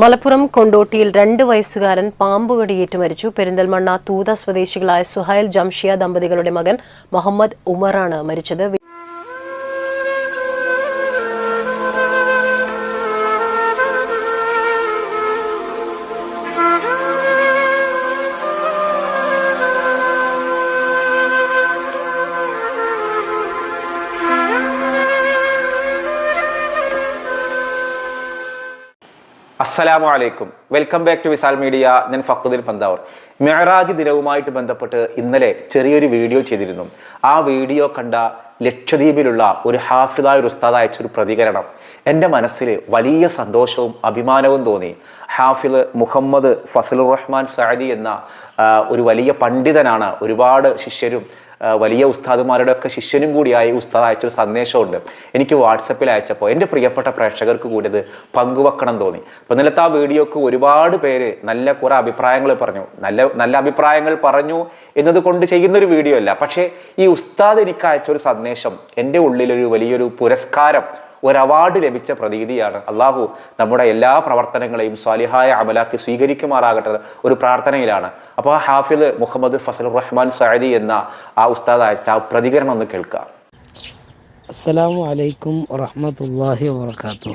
മലപ്പുറം കൊണ്ടോട്ടിയിൽ രണ്ട് വയസ്സുകാരൻ പാമ്പുകടിയേറ്റ് മരിച്ചു. പെരിന്തൽമണ്ണ തൂത സ്വദേശികളായ സുഹൈൽ ജംഷിയ ദമ്പതികളുടെ മകൻ മുഹമ്മദ് ഉമറാണ് മരിച്ചത്. അസ്സലാമു അലൈക്കും welcome back to Visal media. ഞാൻ ഫക്രുദ്ദീൻ പന്താവർ. മെഹറാജ് ദിനവുമായിട്ട് ബന്ധപ്പെട്ട് ഇന്നലെ ചെറിയൊരു വീഡിയോ ചെയ്തിരുന്നു. ആ വീഡിയോ കണ്ട ലക്ഷദ്വീപിലുള്ള ഒരു ഹാഫിദായ ഒരു ഉസ്താദ് അയച്ചൊരു പ്രതികരണം. എന്റെ മനസ്സിൽ വലിയ സന്തോഷവും അഭിമാനവും തോന്നി. ഹാഫിദ് മുഹമ്മദ് ഫസലുർ റഹ്മാൻ സാദി എന്ന ഒരു വലിയ പണ്ഡിതനാണ്. ഒരുപാട് ശിഷ്യരും വലിയ ഉസ്താദുമാരുടെ ഒക്കെ ശിഷ്യനും കൂടിയായി ഉസ്താദ് അയച്ചൊരു സന്ദേശമുണ്ട്. എനിക്ക് വാട്സപ്പിൽ അയച്ചപ്പോൾ എന്റെ പ്രിയപ്പെട്ട പ്രേക്ഷകർക്ക് കൂടി ഇത് പങ്കുവെക്കണം തോന്നി. അപ്പോൾ ഇന്നലത്തെ ആ വീഡിയോക്ക് ഒരുപാട് പേര് നല്ല കുറെ അഭിപ്രായങ്ങൾ പറഞ്ഞു. നല്ല നല്ല അഭിപ്രായങ്ങൾ പറഞ്ഞു എന്നതുകൊണ്ട് ചെയ്യുന്ന ഒരു വീഡിയോ അല്ല. പക്ഷേ ഈ ഉസ്താദ് എനിക്ക് അയച്ചൊരു സന്ദേശം എന്റെ ഉള്ളിലൊരു വലിയൊരു പുരസ്കാരം ഒരു അവാർഡ് ലഭിച്ച പ്രതീതിയാണ്. അള്ളാഹു നമ്മുടെ എല്ലാ പ്രവർത്തനങ്ങളെയും സ്വാലിഹായ അമലാക്കി സ്വീകരിക്കുമാറാകട്ടെ ഒരു പ്രാർത്ഥനയിലാണ്. അപ്പോൾ ആ ഹാഫിദ് മുഹമ്മദ് ഫസൽ റഹ്മാൻ സഅദി എന്ന ആ ഉസ്താദ് അയച്ച പ്രതികരണം ഒന്ന് കേൾക്കാം. അസ്സലാമു അലൈക്കും വറഹ്മത്തുള്ളാഹി വബർക്കാത്തു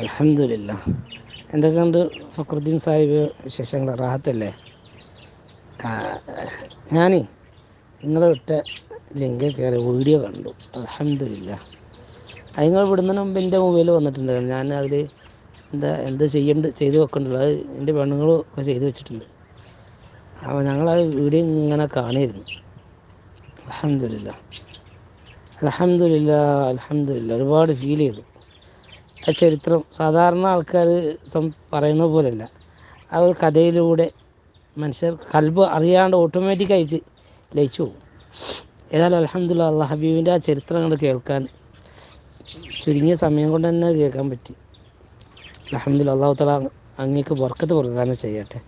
അലഹമില്ല എന്തൊക്കെയുണ്ട് ഫക്രുദ്ദീൻ സാഹിബ് വിശേഷങ്ങൾ റാഹത്തല്ലേ? ഞാനേ നിങ്ങളെ വിട്ട ലിങ്കിൽ കയറി വീഡിയോ കണ്ടു. അതിങ്ങൾ വിടുന്നതിന് മുമ്പ് എന്റെ മൊബൈൽ വന്നിട്ടുണ്ടായിരുന്നു. ഞാൻ അതിൽ എന്താ എന്ത് ചെയ്യേണ്ട ചെയ്ത് വെക്കണ്ടല്ലോ. അത് എന്റെ പെണ്ണുങ്ങളും ഒക്കെ ചെയ്തു വെച്ചിട്ടുണ്ട്. അപ്പോൾ ഞങ്ങൾ ആ വീഡിയോ ഇങ്ങനെ കാണിയിരുന്നു. അലഹമില്ല അലഹമില്ല അലഹമില്ല ഒരുപാട് ഫീൽ ചെയ്തു. ആ ചരിത്രം സാധാരണ ആൾക്കാർ സം പറയുന്ന പോലെയല്ല ആ ഒരു കഥയിലൂടെ മനുഷ്യർ കൽബ് അറിയാണ്ട് ഓട്ടോമാറ്റിക്കായിട്ട് ലയിച്ചു പോകും. ഏതായാലും അലഹമില്ല അള്ളാഹ് ഹബീബിന്റെ ആ ചരിത്രങ്ങൾ കേൾക്കാൻ ചുരുങ്ങിയ സമയം കൊണ്ട് തന്നെ കേൾക്കാൻ പറ്റി. അലഹമില്ല അള്ളാഹു തല അങ്ങേക്ക് വർക്കത്ത് പ്രദാനം ചെയ്യട്ടെ.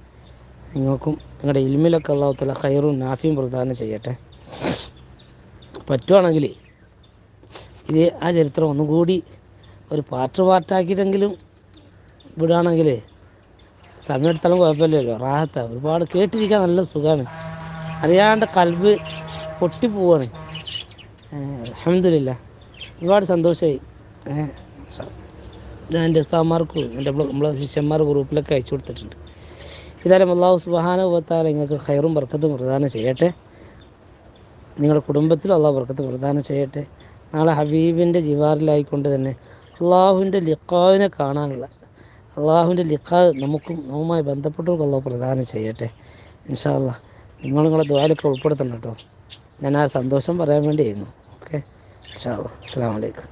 നിങ്ങൾക്കും നിങ്ങളുടെ ഇൽമിലൊക്കെ അള്ളാഹു തല ഹൈറും നാഫിയും പ്രദാനം ചെയ്യട്ടെ. പറ്റുവാണെങ്കിൽ ഇത് ആ ചരിത്രം ഒന്നും കൂടി ഒരു പാർട്ട് പാർട്ടാക്കിയിട്ടെങ്കിലും വിടുകയാണെങ്കിൽ സമയം എടുത്താലും കുഴപ്പമില്ലല്ലോ. റാഹത്ത. ഒരുപാട് കേട്ടിരിക്കാൻ നല്ല സുഖമാണ് അറിയാണ്ട് കൽബ് പൊട്ടിപ്പോവാണ്. അഹമ്മദില്ല ഒരുപാട് സന്തോഷമായി ഞാൻ എന്റെ ഉസ്താന്മാർക്കും എന്റെ നമ്മളെ ശിഷ്യന്മാർ ഗ്രൂപ്പിലൊക്കെ അയച്ചു കൊടുത്തിട്ടുണ്ട്. ഇതായാലും അള്ളാഹു സുബാനുഭവത്താൽ നിങ്ങൾക്ക് ഹൈറും ബർക്കത്തും പ്രദാനം ചെയ്യട്ടെ. നിങ്ങളുടെ കുടുംബത്തിൽ അള്ളാഹു ബർക്കത്ത് പ്രദാനം ചെയ്യട്ടെ. നാളെ ഹബീബിന്റെ ജിവാറിലായിക്കൊണ്ട് തന്നെ അള്ളാഹുവിന്റെ ലിഖാവിനെ കാണാനുള്ള അള്ളാഹുവിന്റെ ലിഖാവ് നമുക്കും നമ്മുമായി ബന്ധപ്പെട്ടവർക്ക് അള്ളാഹു പ്രദാനം ചെയ്യട്ടെ. ഇൻഷാ അള്ളാഹ് നിങ്ങൾ നിങ്ങളെ ദ്വാരൊക്കെ ഉൾപ്പെടുത്തണം കേട്ടോ. ഞാൻ ആ സന്തോഷം പറയാൻ വേണ്ടിയായിരുന്നു ഓക്കെ ഇൻഷാ അള്ളാഹ് അസ്സാം വലൈക്കും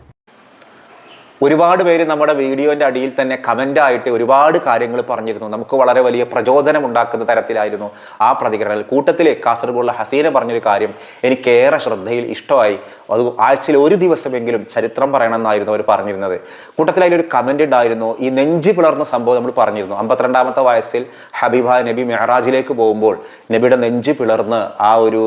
ഒരുപാട് പേര് നമ്മുടെ വീഡിയോന്റെ അടിയിൽ തന്നെ കമന്റ് ആയിട്ട് ഒരുപാട് കാര്യങ്ങൾ പറഞ്ഞിരുന്നു. നമുക്ക് വളരെ വലിയ പ്രചോദനം ഉണ്ടാക്കുന്ന തരത്തിലായിരുന്നു ആ പ്രതികരണം. കൂട്ടത്തിൽ കാസർഗോഡുള്ള ഹസീന പറഞ്ഞൊരു കാര്യം എനിക്കേറെ ശ്രദ്ധയിൽ ഇഷ്ടമായി. അത് ആഴ്ചയിൽ ഒരു ദിവസമെങ്കിലും ചരിത്രം പറയണമെന്നായിരുന്നു അവർ പറഞ്ഞിരുന്നത്. കൂട്ടത്തിൽ അതിലൊരു കമന്റ് ഉണ്ടായിരുന്നു. ഈ നെഞ്ചു പിളർന്ന സംഭവം നമ്മൾ പറഞ്ഞിരുന്നു. അമ്പത്തിരണ്ടാമത്തെ വയസ്സിൽ ഹബീബ നബി മെഹറാജിലേക്ക് പോകുമ്പോൾ നബിയുടെ നെഞ്ച് പിളർന്ന് ആ ഒരു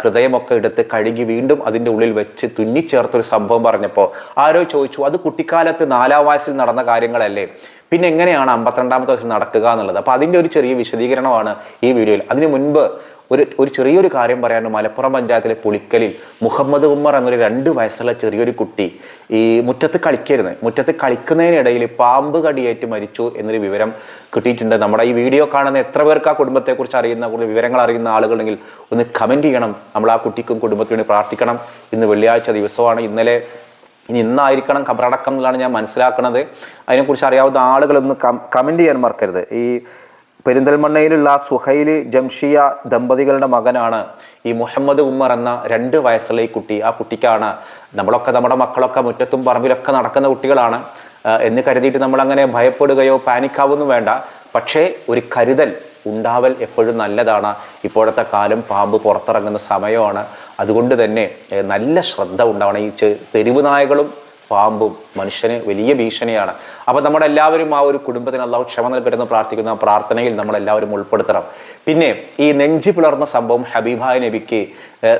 ഹൃദയമൊക്കെ എടുത്ത് കഴുകി വീണ്ടും അതിന്റെ ഉള്ളിൽ വെച്ച് തുന്നിച്ചേർത്തൊരു സംഭവം പറഞ്ഞപ്പോൾ ആരോ ചോദിച്ചു അത് കുട്ടിക്കാലത്ത് നാലാം വയസ്സിൽ നടന്ന കാര്യങ്ങളല്ലേ? പിന്നെ എങ്ങനെയാണ് അമ്പത്തിരണ്ടാമത്തെ വയസ്സിൽ നടക്കുക എന്നുള്ളത്? അപ്പോൾ അതിന്റെ ഒരു ചെറിയ വിശദീകരണമാണ് ഈ വീഡിയോയിൽ. അതിനു മുൻപ് ഒരു ഒരു ചെറിയൊരു കാര്യം പറയാനുണ്ട്. മലപ്പുറം പഞ്ചായത്തിലെ പുളിക്കലിൽ മുഹമ്മദ് ഉമ്മർ എന്നൊരു രണ്ട് വയസ്സുള്ള ചെറിയൊരു കുട്ടി ഈ മുറ്റത്ത് കളിക്കരുത്. മുറ്റത്ത് കളിക്കുന്നതിനിടയിൽ പാമ്പ് കടിയേറ്റ് മരിച്ചു എന്നൊരു വിവരം കിട്ടിയിട്ടുണ്ട്. നമ്മുടെ ഈ വീഡിയോ കാണുന്ന എത്ര പേർക്ക് ആ കുടുംബത്തെക്കുറിച്ച് അറിയുന്ന കൂടുതൽ വിവരങ്ങൾ അറിയുന്ന ആളുകളുണ്ടെങ്കിൽ ഒന്ന് കമന്റ് ചെയ്യണം. നമ്മൾ ആ കുട്ടിക്കും കുടുംബത്തിനു പ്രാർത്ഥിക്കണം. ഇന്ന് വെള്ളിയാഴ്ച ദിവസമാണ്. ഇന്നലെ ഇനി ഇന്നായിരിക്കണം ഖബറടക്കം എന്നുള്ളതാണ് ഞാൻ മനസ്സിലാക്കുന്നത് അതിനെക്കുറിച്ച് അറിയാവുന്ന ആളുകളൊന്ന് കമന്റ് ചെയ്യാൻ മറക്കരുത്. ഈ പെരിന്തൽമണ്ണയിലുള്ള സുഹൈൽ ജംഷിയ ദമ്പതികളുടെ മകനാണ് ഈ മുഹമ്മദ് ഉമ്മർ എന്ന രണ്ട് വയസ്സുള്ള ഈ കുട്ടി. ആ കുട്ടിക്കാണ് നമ്മളൊക്കെ നമ്മുടെ മക്കളൊക്കെ മുറ്റത്തും പറമ്പിലൊക്കെ നടക്കുന്ന കുട്ടികളാണ്. എന്ന് കരുതിയിട്ട് നമ്മൾ അങ്ങനെ ഭയപ്പെടുകയോ പാനിക്കാവൊന്നും വേണ്ട. പക്ഷേ ഒരു കരുതൽ ഉണ്ടാവൽ എപ്പോഴും നല്ലതാണ്. ഇപ്പോഴത്തെ കാലം പാമ്പ് പുറത്തിറങ്ങുന്ന സമയമാണ്. അതുകൊണ്ട് തന്നെ നല്ല ശ്രദ്ധ ഉണ്ടാവണം. ഈ തെരുവ് നായകളും പാമ്പും മനുഷ്യന് വലിയ ഭീഷണിയാണ്. അപ്പൊ നമ്മളെല്ലാവരും ആ ഒരു കുടുംബത്തിന് അള്ളാഹു ക്ഷമ നൽകരുതെന്ന് പ്രാർത്ഥിക്കുന്ന പ്രാർത്ഥനയിൽ നമ്മളെല്ലാവരും ഉൾപ്പെടുത്തണം. പിന്നെ ഈ നെഞ്ചി പിളർന്ന സംഭവം ഹബീബായ നബിക്ക്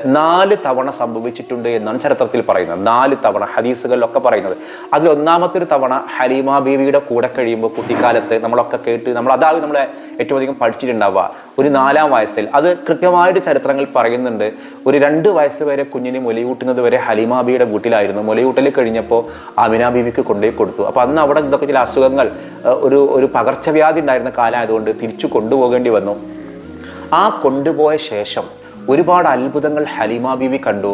നാല് തവണ സംഭവിച്ചിട്ടുണ്ട് എന്നാണ് ചരിത്രത്തിൽ പറയുന്നത്. നാല് തവണ ഹദീസുകളിലൊക്കെ പറയുന്നത്. അതിൽ ഒന്നാമത്തെ ഒരു തവണ ഹലീമ ബീവിയുടെ കൂടെ കഴിയുമ്പോൾ കുട്ടിക്കാലത്ത് നമ്മളൊക്കെ കേട്ട് നമ്മൾ അതാവും നമ്മളെ ഏറ്റവും അധികം പഠിച്ചിട്ടുണ്ടാവുക. ഒരു നാലാം വയസ്സിൽ. അത് കൃത്യമായിട്ട് ചരിത്രങ്ങൾ പറയുന്നുണ്ട്. ഒരു രണ്ട് വയസ്സ് വരെ കുഞ്ഞിനെ മുലയൂട്ടുന്നത് വരെ ഹലിമാബിയുടെ വീട്ടിലായിരുന്നു. മുലയൂട്ടൽ കഴിഞ്ഞപ്പോൾ അമിന ബീവിക്ക് കൊണ്ടുപോയി കൊടുത്തു. അപ്പോൾ അന്ന് അവിടെ ഇതൊക്കെ ചില അസുഖങ്ങൾ ഒരു ഒരു പകർച്ചവ്യാധി ഉണ്ടായിരുന്ന കാലമായതുകൊണ്ട് തിരിച്ചു കൊണ്ടുപോകേണ്ടി വന്നു. ആ കൊണ്ടുപോയ ശേഷം ഒരുപാട് അത്ഭുതങ്ങൾ ഹലിമ ബീവി കണ്ടു.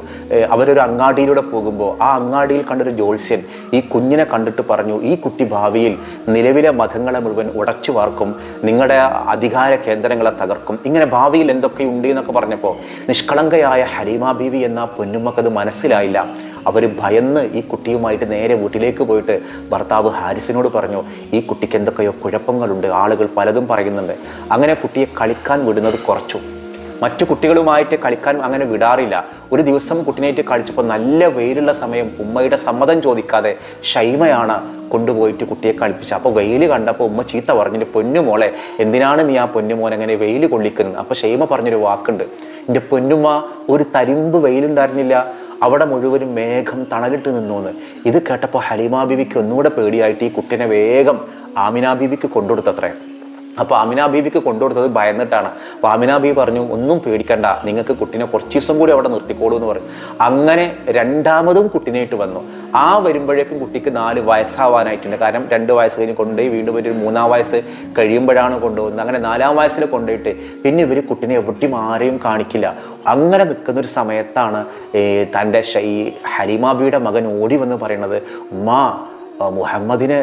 അവരൊരു അങ്ങാടിയിലൂടെ പോകുമ്പോൾ ആ അങ്ങാടിയിൽ കണ്ടൊരു ജ്യോത്സ്യൻ ഈ കുഞ്ഞിനെ കണ്ടിട്ട് പറഞ്ഞു ഈ കുട്ടി ഭാവിയിൽ നിലവിലെ മതങ്ങളെ മുഴുവൻ ഉടച്ചു വാർക്കും നിങ്ങളുടെ അധികാര കേന്ദ്രങ്ങളെ തകർക്കും. ഇങ്ങനെ ഭാവിയിൽ എന്തൊക്കെ ഉണ്ട് എന്നൊക്കെ പറഞ്ഞപ്പോൾ നിഷ്കളങ്കയായ ഹലിമ ബീവി എന്ന പൊന്നുമക്കത് മനസ്സിലായില്ല. അവർ ഭയന്ന് ഈ കുട്ടിയുമായിട്ട് നേരെ വീട്ടിലേക്ക് പോയിട്ട് ഭർത്താവ് ഹാരിസിനോട് പറഞ്ഞു ഈ കുട്ടിക്ക് എന്തൊക്കെയോ കുഴപ്പങ്ങളുണ്ട് ആളുകൾ പലതും പറയുന്നുണ്ട്. അങ്ങനെ കുട്ടിയെ കളിക്കാൻ വിടുന്നത് കുറച്ചു. മറ്റു കുട്ടികളുമായിട്ട് കളിക്കാൻ അങ്ങനെ വിടാറില്ല. ഒരു ദിവസം കുട്ടിനായിട്ട് കളിച്ചപ്പോൾ നല്ല വെയിലുള്ള സമയം ഉമ്മയുടെ സമ്മതം ചോദിക്കാതെ ഷൈമയാണ് കൊണ്ടുപോയിട്ട് കുട്ടിയെ കളിപ്പിച്ചത്. അപ്പോൾ വെയിൽ കണ്ടപ്പോൾ ഉമ്മ ചീത്ത പറഞ്ഞിട്ട് പൊന്നുമോളെ എന്തിനാണ് നീ ആ പൊന്നുമോൻ അങ്ങനെ വെയിൽ കൊള്ളിക്കുന്നത്? അപ്പോൾ ഷൈമ പറഞ്ഞൊരു വാക്കുണ്ട് എന്റെ പൊന്നുമ്മ ഒരു തരിമ്പ് വെയിലുണ്ടായിരുന്നില്ല. അവിടെ മുഴുവനും മേഘം തണലിട്ട് നിന്നൂന്ന് ഇത് കേട്ടപ്പോൾ ഹലീമാ ബീവിക്ക് ഒന്നുകൂടെ പേടിയായിട്ട് ഈ കുട്ടിനെ വേഗം ആമിന ബീവിക്ക് കൊണ്ടുകൊടുത്തത്രേ. അപ്പോൾ ആമിന ബീവിക്ക് കൊണ്ടുകൊടുത്തത് ഭയന്നിട്ടാണ്. അപ്പോൾ ആമിന ബീവി പറഞ്ഞു ഒന്നും പേടിക്കണ്ട നിങ്ങൾക്ക് കുട്ടീനെ കുറച്ച് ദിവസം കൂടി അവിടെ നിർത്തിക്കോളൂ എന്ന് പറഞ്ഞു. അങ്ങനെ രണ്ടാമതും കുട്ടീനായിട്ട് വന്നു. ആ വരുമ്പോഴേക്കും കുട്ടിക്ക് നാല് വയസ്സാവാനായിട്ടുണ്ട്. കാരണം രണ്ട് വയസ്സ് കഴിഞ്ഞ് കൊണ്ടുപോയി വീണ്ടും ഒരു മൂന്നാം വയസ്സ് കഴിയുമ്പോഴാണ് കൊണ്ടുപോകുന്നത്. അങ്ങനെ നാലാം വയസ്സിൽ കൊണ്ടുപോയിട്ട് പിന്നെ ഇവർ കുട്ടീനെ എവിടെയും ആരെയും കാണിക്കില്ല. അങ്ങനെ നിൽക്കുന്ന ഒരു സമയത്താണ് തന്റെ ഈ ഹരിമാബിയുടെ മകൻ ഓടി വന്ന് പറയുന്നത് ഉമ്മാ മുഹമ്മദിനെ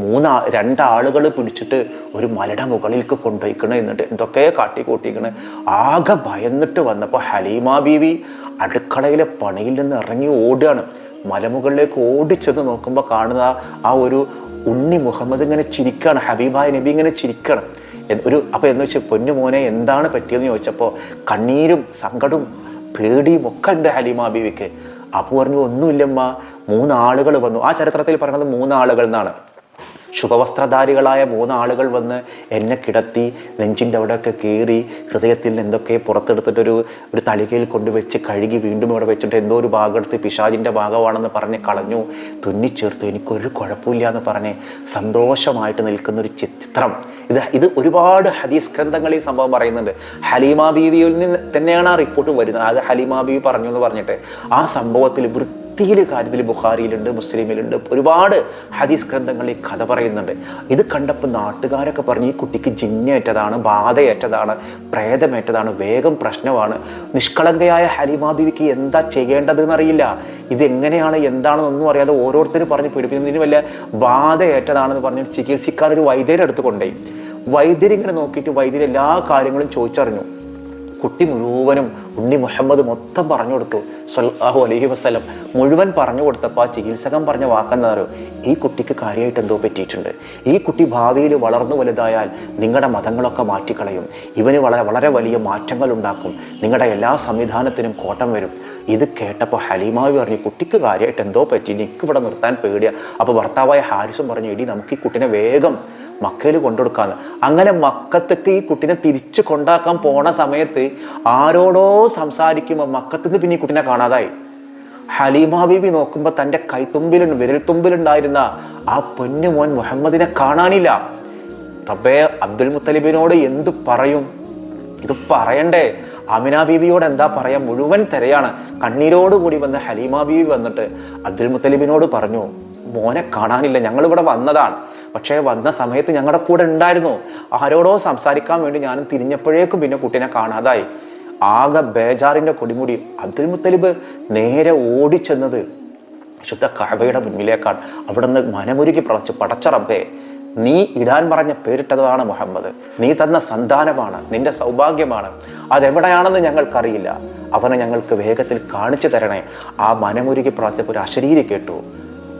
മൂന്നാ രണ്ടാളുകൾ പിടിച്ചിട്ട് ഒരു മലയുടെ മുകളിലേക്ക് കൊണ്ടുപോയിക്കണ എന്നിട്ട് എന്തൊക്കെ കാട്ടി കൂട്ടിക്കണ് ആകെ ഭയന്നിട്ട് വന്നപ്പോൾ ഹലീമ ബീവി അടുക്കളയിലെ പണിയിൽ നിന്ന് ഇറങ്ങി ഓടുകയാണ്. മലമുകളിലേക്ക് ഓടിച്ചെന്ന് നോക്കുമ്പോൾ കാണുന്ന ആ- ഒരു ഉണ്ണി മുഹമ്മദ് ഇങ്ങനെ ചിരിക്കുകയാണ് ഹബീബായ നബി ഇങ്ങനെ ചിരിക്കണം ഒരു അപ്പോൾ എന്ന് വെച്ചാൽ പൊന്നു മോനെ എന്താണ് പറ്റിയതെന്ന് ചോദിച്ചപ്പോൾ കണ്ണീരും സങ്കടവും പേടിയും ഒക്കെ ഉണ്ട് ഹലീമ ബീവിക്ക്. അപ്പോൾ പറഞ്ഞു ഒന്നുമില്ലമ്മ മൂന്നാളുകൾ വന്നു. ആ ചരിത്രത്തിൽ പറയുന്നത് മൂന്നാളുകൾ എന്നാണ്. ശുഭവസ്ത്രധാരികളായ മൂന്നാളുകൾ വന്ന് എന്നെ കിടത്തി നെഞ്ചിന്റെ അവിടെയൊക്കെ കീറി ഹൃദയത്തിൽ എന്തൊക്കെ പുറത്തെടുത്തിട്ടൊരു ഒരു തളികയിൽ കൊണ്ടുവച്ച് കഴുകി വീണ്ടും അവിടെ വെച്ചിട്ട് എന്തോ ഒരു ഭാഗം എടുത്ത് പിശാജിന്റെ ഭാഗമാണെന്ന് പറഞ്ഞ് കളഞ്ഞു. തുന്നിച്ചേർത്തു. എനിക്കൊരു കുഴപ്പമില്ല എന്ന് പറഞ്ഞ് സന്തോഷമായിട്ട് നിൽക്കുന്ന ഒരു ചിത്രം. ഇത് ഇത് ഒരുപാട് ഹദീസ് ഗ്രന്ഥങ്ങൾ ഈ സംഭവം പറയുന്നുണ്ട്. ഹലീമ ബീവിയിൽ നിന്ന് തന്നെയാണ് ആ റിപ്പോർട്ട് വരുന്നത്. അത് ഹലീമ ബീവി പറഞ്ഞു എന്ന് പറഞ്ഞിട്ട് ആ സംഭവത്തിൽ വൃത്തിയിൽ കാര്യത്തിൽ ബുഖാരിയിലുണ്ട് മുസ്ലിമിലുണ്ട്. ഒരുപാട് ഹദീസ് ഗ്രന്ഥങ്ങളിൽ കഥ പറയുന്നുണ്ട്. ഇത് കണ്ടപ്പോൾ നാട്ടുകാരൊക്കെ പറഞ്ഞ് ഈ കുട്ടിക്ക് ജിന്നേറ്റതാണ് ബാധയേറ്റതാണ് പ്രേതമേറ്റതാണ് വേഗം പ്രശ്നമാണ്. നിഷ്കളങ്കയായ ഹരിമാദേവിക്ക് എന്താ ചെയ്യേണ്ടതെന്ന് അറിയില്ല. ഇതെങ്ങനെയാണ് എന്താണെന്നൊന്നും അറിയാതെ ഓരോരുത്തർ പറഞ്ഞ് പിടിപ്പിക്കുന്നതിന് വല്ല ബാധയേറ്റതാണെന്ന് പറഞ്ഞ് ചികിത്സിക്കാൻ ഒരു വൈദ്യരെ അടുത്ത് കൊണ്ടുപോയി. വൈദ്യരിങ്ങനെ നോക്കിയിട്ട് വൈദ്യർ എല്ലാ കാര്യങ്ങളും ചോദിച്ചറിഞ്ഞു. കുട്ടി മുഴുവനും ഉണ്ണി മുഹമ്മദ് മൊത്തം പറഞ്ഞു കൊടുത്തു. സല്ലാഹു അലൈഹി വസ്ലം മുഴുവൻ പറഞ്ഞു കൊടുത്തപ്പോൾ ആ ചികിത്സകൻ പറഞ്ഞ വാക്കെന്നാറ് ഈ കുട്ടിക്ക് കാര്യമായിട്ട് എന്തോ പറ്റിയിട്ടുണ്ട്. ഈ കുട്ടി ഭാവിയിൽ വളർന്നു വലുതായാൽ നിങ്ങളുടെ മതങ്ങളൊക്കെ മാറ്റിക്കളയും. ഇവന് വളരെ വളരെ വലിയ മാറ്റങ്ങൾ ഉണ്ടാക്കും. നിങ്ങളുടെ എല്ലാ സംവിധാനത്തിനും കോട്ടം വരും. ഇത് കേട്ടപ്പോൾ ഹലീമാവ് പറഞ്ഞു കുട്ടിക്ക് കാര്യമായിട്ട് എന്തോ പറ്റി? എനിക്ക് ഇവിടെ നിർത്താൻ പേടിയാണ് അപ്പോൾ ഭർത്താവായ ഹാരിസും പറഞ്ഞു എടി നമുക്ക് ഈ കുട്ടിനെ വേഗം മക്കയിൽ കൊണ്ടുകൊടുക്കാന്ന്. അങ്ങനെ മക്കത്തേക്ക് ഈ കുട്ടിനെ തിരിച്ചു കൊണ്ടാക്കാൻ പോണ സമയത്ത് ആരോടോ സംസാരിക്കുമ്പോൾ മക്കത്തുനിന്ന് പിന്നെ ഈ കുട്ടിനെ കാണാതായി. ഹലീമ ബീബി നോക്കുമ്പോൾ തന്റെ കൈത്തുമ്പിലുണ്ട് വിരൽത്തുമ്പിലുണ്ടായിരുന്ന ആ പൊന്നു മോൻ മുഹമ്മദിനെ കാണാനില്ല. റബ്ബേ അബ്ദുൽ മുത്തലിബിനോട് എന്ത് പറയും? ഇത് പറയണ്ടേ. അമിന ബീവിയോട് എന്താ പറയാ? മുഴുവൻ തിരയാണ്. കണ്ണീരോടുകൂടി വന്ന് ഹലീമ ബീവി വന്നിട്ട് അബ്ദുൽ മുത്തലിബിനോട് പറഞ്ഞു മോനെ കാണാനില്ല ഞങ്ങൾ ഇവിടെ വന്നതാണ്. പക്ഷേ വന്ന സമയത്ത് ഞങ്ങളുടെ കൂടെ ഉണ്ടായിരുന്നു. ആരോടോ സംസാരിക്കാൻ വേണ്ടി ഞാനും തിരിഞ്ഞപ്പോഴേക്കും പിന്നെ കുട്ടീനെ കാണാതായി. ആകെ ബേജാറിന്റെ കൊടിമുടി അബ്ദുൽ മുത്തലിബ് നേരെ ഓടിച്ചെന്നത് ശുദ്ധ കഴവയുടെ മുന്നിലേക്കാണ്. നിന്ന് മനമുരുകി പറച്ചു പടച്ചറബേ നീ ഇടാൻ പറഞ്ഞ പേരിട്ടതാണ് മുഹമ്മദ്. നീ തന്ന സന്താനമാണ് നിന്റെ സൗഭാഗ്യമാണ്. അതെവിടെയാണെന്ന് ഞങ്ങൾക്കറിയില്ല. അവനെ ഞങ്ങൾക്ക് വേഗത്തിൽ കാണിച്ചു തരണേ. ആ മനമുരുകി പ്രാർത്ഥിച്ചപ്പോൾ ഒരു അശരീരി കേട്ടു.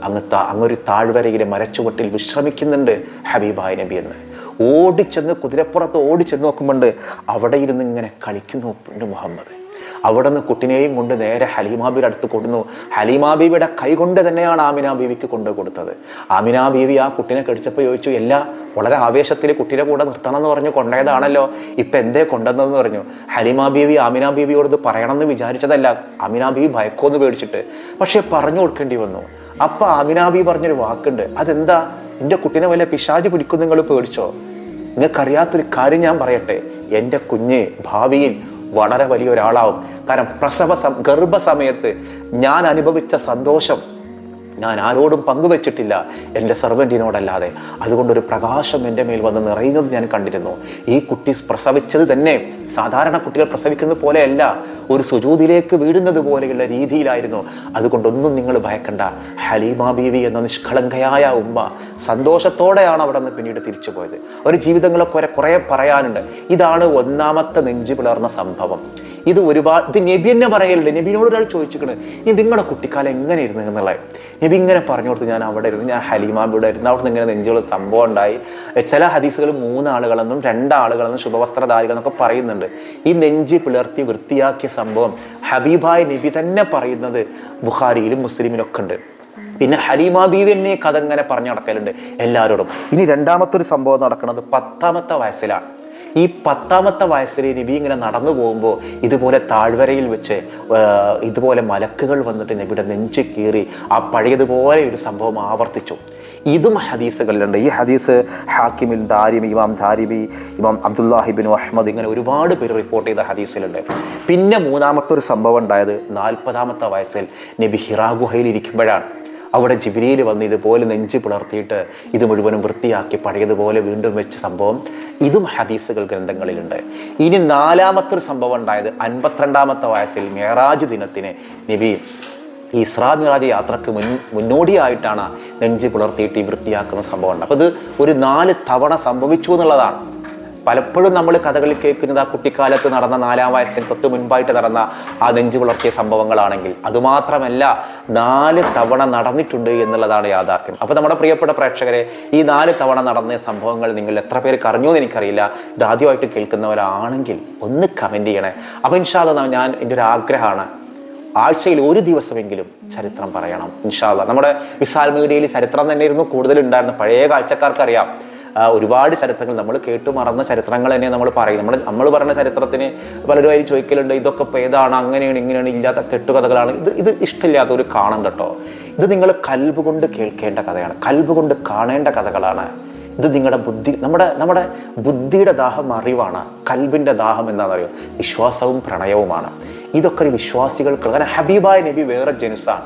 അങ്ങ് താ അങ്ങൊരു താഴ്വരയിലെ മരച്ചുവട്ടിൽ വിശ്രമിക്കുന്നുണ്ട് ഹബീബായ നബി എന്ന്. ഓടിച്ചെന്ന് കുതിരപ്പുറത്ത് ഓടിച്ചെന്ന് നോക്കുമ്പോണ്ട് അവിടെ ഇരുന്ന് ഇങ്ങനെ കളിക്കുന്നു ഉണ്ട് മുഹമ്മദ്. അവിടെ നിന്ന് കുട്ടിനെയും കൊണ്ട് നേരെ ഹലീമാബിയുടെ അടുത്ത് കൊടുന്നു ഹലീമാബീവിയുടെ കൈ കൊണ്ട് തന്നെയാണ് ആമിന ബീവിക്ക് കൊണ്ടു കൊടുത്തത്. ആമിന ബീവി ആ കുട്ടിനെ കടിച്ചപ്പോൾ ചോദിച്ചു എല്ലാ വളരെ ആവേശത്തിൽ കുട്ടിയുടെ കൂടെ നിർത്തണം എന്ന് പറഞ്ഞു കൊണ്ടേതാണല്ലോ. ഇപ്പം എന്തേ കൊണ്ടുവന്നതെന്ന് പറഞ്ഞു. ഹലീമാബീവി ബീവി ആമിന ബീവിയോട് ഇത് പറയണമെന്ന് വിചാരിച്ചതല്ല. ആമിന ബീവി ഭയക്കോന്ന് പേടിച്ചിട്ട്. പക്ഷേ പറഞ്ഞു കൊടുക്കേണ്ടി വന്നു. അപ്പൊ ആമിനാബി പറഞ്ഞൊരു വാക്കുണ്ട്. അതെന്താ? എന്റെ കുട്ടീനെ വല്ല പിശാജ് പിടിക്കും നിങ്ങൾ പേടിച്ചോ? നിങ്ങൾക്കറിയാത്തൊരു കാര്യം ഞാൻ പറയട്ടെ. എന്റെ കുഞ്ഞ് ഭാവിയിൽ വളരെ വലിയ ഒരാളാവും കാരണം പ്രസവ ഗർഭസമയത്ത് ഞാൻ അനുഭവിച്ച സന്തോഷം ഞാൻ ആരോടും പങ്കുവച്ചിട്ടില്ല എന്റെ സെർവന്റിനോടല്ലാതെ അതുകൊണ്ടൊരു പ്രകാശം എന്റെ മേൽ വന്ന് നിറയുന്നത് ഞാൻ കണ്ടിരുന്നു. ഈ കുട്ടി പ്രസവിച്ചത് തന്നെ സാധാരണ കുട്ടികൾ പ്രസവിക്കുന്നത് പോലെയല്ല ഒരു സുജൂതിലേക്ക് വീഴുന്നത് പോലെയുള്ള രീതിയിലായിരുന്നു. അതുകൊണ്ടൊന്നും നിങ്ങൾ ഭയക്കണ്ട. ഹലീമ ബീവി എന്ന നിഷ്കളങ്കയായ ഉമ്മ സന്തോഷത്തോടെയാണ് അവിടെ നിന്ന് പിന്നീട് തിരിച്ചു പോയത്. ഒരു ജീവിതങ്ങളെ കുറെ കുറേ പറയാനുണ്ട്. ഇതാണ് ഒന്നാമത്തെ നെഞ്ചു പിളർന്ന സംഭവം. ഇത് ഒരുപാട് ഇത് നബി എന്നെ പറയലുണ്ട്. നബിനോട് ഒരാൾ ചോദിച്ചിരിക്കണ് ഇനി നിങ്ങളുടെ കുട്ടിക്കാലം എങ്ങനെ ഇരുന്നു എന്നുള്ളത്? നബി ഇങ്ങനെ പറഞ്ഞു കൊടുത്തു ഞാൻ അവിടെ ഇരുന്നു ഞാൻ ഹലീമാബിയുടെ ഇരുന്നു. അവിടെ ഇങ്ങനെ നെഞ്ചുള്ള സംഭവം ഉണ്ടായി. ചില ഹദീസുകൾ മൂന്നാളുകളെന്നും രണ്ടാളുകളെന്നും ശുഭവസ്ത്രധാരികൾ എന്നൊക്കെ പറയുന്നുണ്ട്. ഈ നെഞ്ച് പിളർത്തി വൃത്തിയാക്കിയ സംഭവം ഹബീബായ നബി തന്നെ പറയുന്നത് ബുഖാരിയിലും മുസ്ലിമിലും ഒക്കെ ഉണ്ട്. പിന്നെ ഹലീമ എന്നെ കഥ ഇങ്ങനെ പറഞ്ഞു നടക്കലുണ്ട് എല്ലാവരോടും. ഇനി രണ്ടാമത്തെ ഒരു സംഭവം നടക്കുന്നത് പത്താമത്തെ വയസ്സിലാണ്. ഈ പത്താമത്തെ വയസ്സിൽ നബി ഇങ്ങനെ നടന്നു പോകുമ്പോൾ ഇതുപോലെ താഴ്വരയിൽ വെച്ച് ഇതുപോലെ മലക്കുകൾ വന്നിട്ട് നബിയുടെ നെഞ്ച് കീറി ആ പഴയതുപോലെ ഒരു സംഭവം ആവർത്തിച്ചു. ഇതും ഹദീസുകളിലുണ്ട്. ഈ ഹദീസ് ഹാക്കിമിൽ ദാരിമി ഇമാം ദാരിമി ഇമാം അബ്ദുല്ലാഹിബിൻ അഹമ്മദ് ഇങ്ങനെ ഒരുപാട് പേര് റിപ്പോർട്ട് ചെയ്ത ഹദീസിലുണ്ട്. പിന്നെ മൂന്നാമത്തെ ഒരു സംഭവം ഉണ്ടായത് നാൽപ്പതാമത്തെ വയസ്സിൽ നബി ഹിറാ ഗുഹയിൽ ഇരിക്കുമ്പോഴാണ്. അവിടെ ജിബിരിയിൽ വന്ന് ഇതുപോലെ നെഞ്ച് പിളർത്തിയിട്ട് ഇത് മുഴുവനും വൃത്തിയാക്കി പഴയതുപോലെ വീണ്ടും വെച്ച സംഭവം ഇതും ഹദീസുകൾ ഗ്രന്ഥങ്ങളിലുണ്ട്. ഇനി നാലാമത്തെ ഒരു സംഭവം ഉണ്ടായത് അൻപത്തിരണ്ടാമത്തെ വയസ്സിൽ മേറാജ് ദിനത്തിന് നബി ഈ ഇസ്രാ മിറാജ് യാത്രയ്ക്ക് മുൻ മുന്നോടിയായിട്ടാണ് നെഞ്ച് പുലർത്തിയിട്ട് ഈ വൃത്തിയാക്കുന്ന സംഭവം ഉണ്ട് അപ്പോൾ ഇത് ഒരു നാല് തവണ സംഭവിച്ചു എന്നുള്ളതാണ്. പലപ്പോഴും നമ്മൾ കഥകളിൽ കേൾക്കുന്നത് ആ കുട്ടിക്കാലത്ത് നടന്ന നാലാം വയസ്സിന് തൊട്ട് മുൻപായിട്ട് നടന്ന ആ നെഞ്ചു പുലർത്തിയ സംഭവങ്ങളാണെങ്കിൽ. അതുമാത്രമല്ല നാല് തവണ നടന്നിട്ടുണ്ട് എന്നുള്ളതാണ് യാഥാർത്ഥ്യം. അപ്പോൾ നമ്മുടെ പ്രിയപ്പെട്ട പ്രേക്ഷകരെ ഈ നാല് തവണ നടന്ന സംഭവങ്ങൾ നിങ്ങൾ എത്ര പേർക്ക് അറിഞ്ഞു എന്ന് എനിക്കറിയില്ല. ഇത് ആദ്യമായിട്ട് കേൾക്കുന്നവരാണെങ്കിൽ ഒന്ന് കമന്റ് ചെയ്യണേ. അപ്പോൾ ഇൻഷാല്ല ഞാൻ എന്റെ ഒരു ആഗ്രഹമാണ്. ആഴ്ചയിൽ ഒരു ദിവസമെങ്കിലും ചരിത്രം പറയണം. ഇൻഷാല്ല നമ്മുടെ വിശാൽ മീഡിയയിൽ ചരിത്രം തന്നെയായിരുന്നു കൂടുതലുണ്ടായിരുന്നു പഴയ കാഴ്ചക്കാർക്കറിയാം. ഒരുപാട് ചരിത്രങ്ങൾ നമ്മൾ കേട്ടു മറന്ന ചരിത്രങ്ങൾ തന്നെ നമ്മൾ പറയും. നമ്മൾ നമ്മൾ പറയുന്ന ചരിത്രത്തിന് പലരും അതിൽ ചോദിക്കലുണ്ട് ഇതൊക്കെ ഇപ്പോൾ ഏതാണ്? അങ്ങനെയാണ് ഇങ്ങനെയാണ് ഇല്ലാത്ത കെട്ടുകഥകളാണ്. ഇത് ഇത് ഇഷ്ടമില്ലാത്ത ഒരു കാണണം കേട്ടോ ഇത് നിങ്ങൾ കൽബ് കൊണ്ട് കേൾക്കേണ്ട കഥയാണ്. കൽബ് കൊണ്ട് കാണേണ്ട കഥകളാണ്. ഇത് നിങ്ങളുടെ ബുദ്ധി നമ്മുടെ നമ്മുടെ ബുദ്ധിയുടെ ദാഹം അറിവാണ്. കൽബിന്റെ ദാഹം എന്താണെന്നറിയോ? വിശ്വാസവും പ്രണയവുമാണ്. ഇതൊക്കെ ഒരു വിശ്വാസികൾക്ക് കാരണം ഹബീബായ നബി വേറെ ജനുസാണ്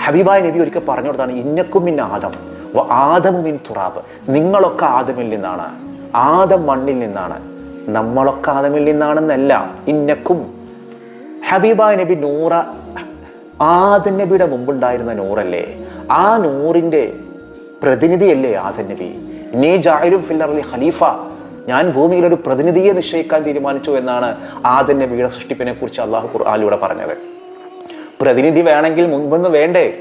ഹബീബായ നബി ഒരിക്കൽ പറഞ്ഞു കൊടുത്താണ് ഇന്നക്കും ഇന്ന ആദം വ ആദമു മിൻ തുറാബ്. നിങ്ങളൊക്കെ ആദമിൽ നിന്നാണ്. ആദം മണ്ണിൽ നിന്നാണ്. നമ്മളൊക്കെ ആദമിൽ നിന്നാണെന്നല്ല ഇന്നക്കും. ഹബീബ നബി നൂറ ആദൻ നബിയുടെ മുമ്പുണ്ടായിരുന്ന നൂറല്ലേ? ആ നൂറിന്റെ പ്രതിനിധിയല്ലേ ആദൻ നബി? നീ ജാഹിരും ഫില്ലർലി ഖലീഫ ഞാൻ ഭൂമിയിൽ ഒരു പ്രതിനിധിയെ നിശ്ചയിക്കാൻ തീരുമാനിച്ചു എന്നാണ് ആദൻ നബിയുടെ സൃഷ്ടിപ്പിനെ കുറിച്ച് അള്ളാഹു ഖുർആാനിലൂടെ പറഞ്ഞത്. പ്രതിനിധി വേണമെങ്കിൽ മുൻപൊന്ന് വേണ്ടേ?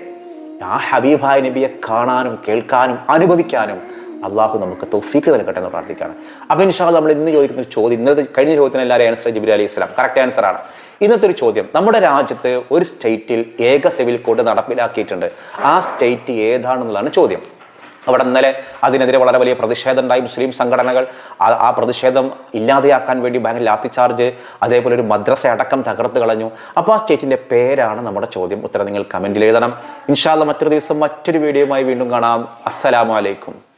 ആ ഹബീബായ നബിയെ കാണാനും കേൾക്കാനും അനുഭവിക്കാനും അള്ളാഹു നമുക്ക് തൊഫീക്ക് നൽകട്ടെ എന്ന് പ്രാർത്ഥിക്കുകയാണ്. അപ്പം ഇൻഷാൽ നമ്മൾ ഇന്ന് ചോദിക്കുന്ന ഒരു ചോദ്യം ഇന്നത്തെ കഴിഞ്ഞ ചോദ്യത്തിന് എല്ലാവരും answer Jibiri Ali Islam correct answer ആണ്. ഇന്നത്തെ ഒരു ചോദ്യം നമ്മുടെ രാജ്യത്ത് ഒരു സ്റ്റേറ്റിൽ ഏക സിവിൽ കോഡ് നടപ്പിലാക്കിയിട്ടുണ്ട്. ആ സ്റ്റേറ്റ് ഏതാണെന്നുള്ളതാണ് ചോദ്യം. അവിടെ ഇന്നലെ അതിനെതിരെ വളരെ വലിയ പ്രതിഷേധം ഉണ്ടായി. മുസ്ലിം സംഘടനകൾ ആ- പ്രതിഷേധം ഇല്ലാതെയാക്കാൻ വേണ്ടി ബാങ്കിൽ ലാത്തിചാർജ് അതേപോലെ ഒരു മദ്രസ അടക്കം തകർത്ത് കളഞ്ഞു. അപ്പോൾ ആ സ്റ്റേറ്റിന്റെ പേരാണ് നമ്മുടെ ചോദ്യം. ഉത്തരം നിങ്ങൾ കമന്റിൽ എഴുതണം. ഇൻഷാല്ല മറ്റൊരു ദിവസം മറ്റൊരു വീഡിയോയുമായി വീണ്ടും കാണാം. അസ്സലാമു അലൈക്കും.